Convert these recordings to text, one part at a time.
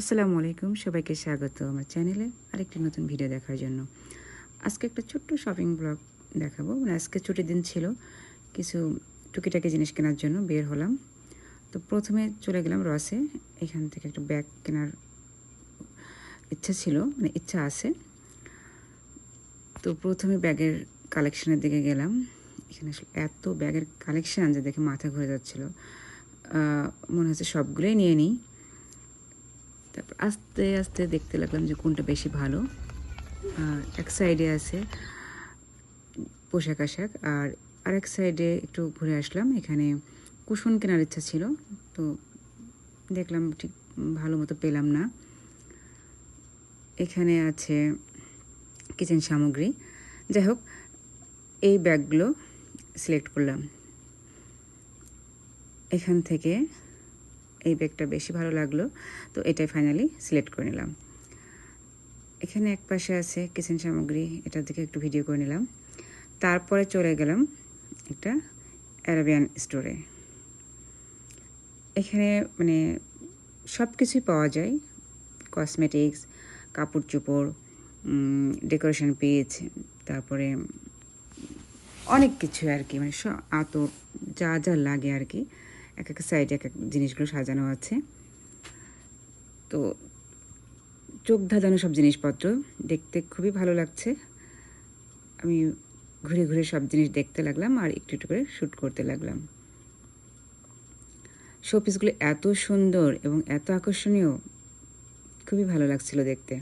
আসসালামু আলাইকুম, সবাইকে স্বাগত আমার চ্যানেলে আরেকটি নতুন ভিডিও দেখার জন্য। আজকে একটা ছোট্ট শপিং ব্লগ দেখাবো। মানে আজকে ছুটির দিন ছিল, কিছু টুকিটাকি জিনিস কেনার জন্য বের হলাম। তো প্রথমে চলে গেলাম রসে, এখান থেকে একটা ব্যাগ কেনার ইচ্ছা ছিল মানে ইচ্ছা আছে। তো প্রথমে ব্যাগের কালেকশনের দিকে গেলাম। এখানে এত ব্যাগের কালেকশান যে দেখে মাথা ঘুরে যাচ্ছিল। মনে হচ্ছে সবগুলোই নিয়ে নিই। তারপর আস্তে আস্তে দেখতে লাগলাম যে কোনটা বেশি ভালো। এক সাইডে আছে পোশাক আশাক, আর আরেক সাইডে একটু ঘুরে আসলাম, এখানে কুশন কেনার ইচ্ছা ছিল, তো দেখলাম ঠিক ভালো মতো পেলাম না। এখানে আছে কিচেন সামগ্রী। যাই হোক, এই ব্যাগগুলো সিলেক্ট করলাম। এখান থেকে এই ব্যাগটা বেশি ভালো লাগল। তো এটাই ফাইনালি সিলেক্ট করে নিলাম। এখানে এক পাশে আছে কিচেন সামগ্রী, এটার দিকে একটু ভিডিও করে নিলাম। তারপরে চলে গেলাম একটা অ্যারাবিয়ান স্টোরে এখানে মানে সব কিছুই পাওয়া যায়। কসমেটিক্স কাপড় চোপড় ডেকোরেশন পিস তারপরে অনেক কিছু আর কি মানে আতর, যা যা লাগে আর কি। এক এক সাইডে এক এক জিনিসগুলো সাজানো আছে। তো চোখ ধাঁধানো সব জিনিসপত্র দেখতে খুবই ভালো লাগছে। আমি ঘুরে ঘুরে সব জিনিস দেখতে লাগলাম আর একটু একটু করে শ্যুট করতে লাগলাম। শোপিসগুলো এত সুন্দর এবং এত আকর্ষণীয়, খুবই ভালো লাগছিল দেখতে।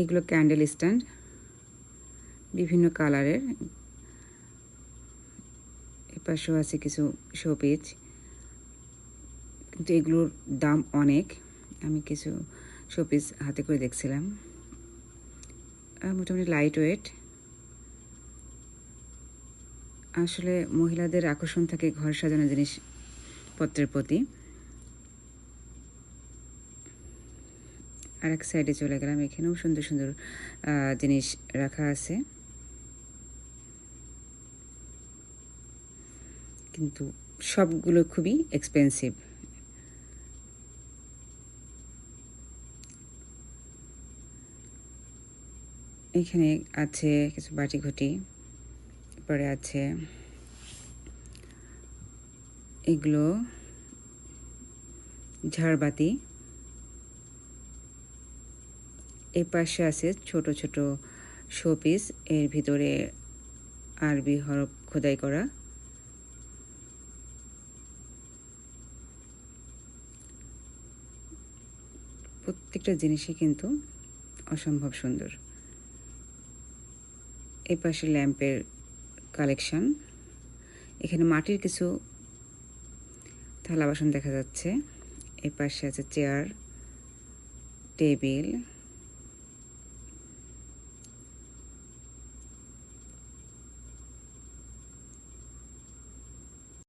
এগুলো ক্যান্ডেল স্ট্যান্ড বিভিন্ন কালারের। এপাশেও আছে কিছু শোপিস কিন্তু এগুলোর দাম অনেক। আমি কিছু শোপিস হাতে করে দেখছিলাম। মোটামুটি লাইট ওয়েট আসলে মহিলাদের আকর্ষণ থাকে ঘর সাজানো জিনিসপত্রের প্রতি। আর এক সাইডে চলে গেলাম। এখানেও সুন্দর সুন্দর জিনিস রাখা আছে। কিন্তু সবগুলো খুবই এক্সপেন্সিভ এখানে আছে কিছু বাটি ঘটি পরে আছে এগুলো ঝাড়বাতি। এই পাশে আছে ছোট ছোট শোপিস, এর ভিতরে আরবি হরফ খোদাই করা। প্রত্যেকটা জিনিসই কিন্তু অসম্ভব সুন্দর। এ পাশে ল্যাম্পের কালেকশন। এখানে মাটির কিছু থালা বাসন দেখা যাচ্ছে। এ পাশে আছে চেয়ার, টেবিল।